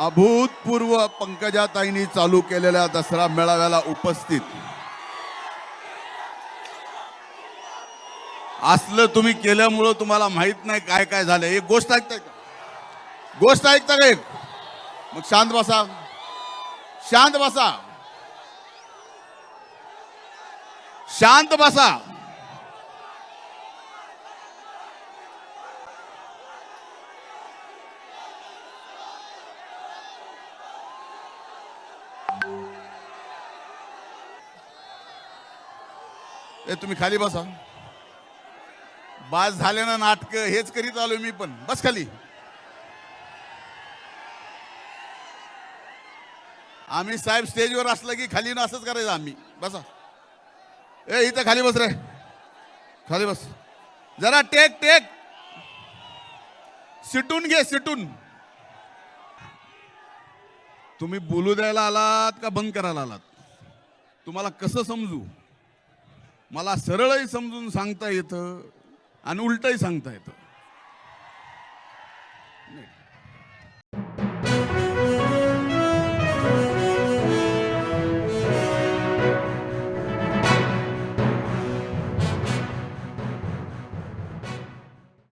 अभूतपूर्व पंकजाताईंनी चालू केलेल्या दसरा मेळाव्याला उपस्थित. असलं तुम्ही केल्यामुळं तुम्हाला माहीत नाही काय काय झालं. एक गोष्ट ऐकताय का? गोष्ट ऐकता का एक? मग शांत बसा. शांत बसा. शांत बसा. ए तुम्ही खाली बसा. बास झाले ना नाटक हेच करीत आलो मी पण. बस खाली. आम्ही साहेब स्टेजवर असलं की खाली ना असंच करायचं आम्ही. बसा. ए इथं खाली बस रे. खाली बस. जरा टेक टेक. सिटून घे सिटून. तुम्ही बोलू द्यायला आलात का बंद करायला आलात? तुम्हाला कसं समजू? मला सरळही समजून सांगता येतं आणि उलटही सांगता येतं.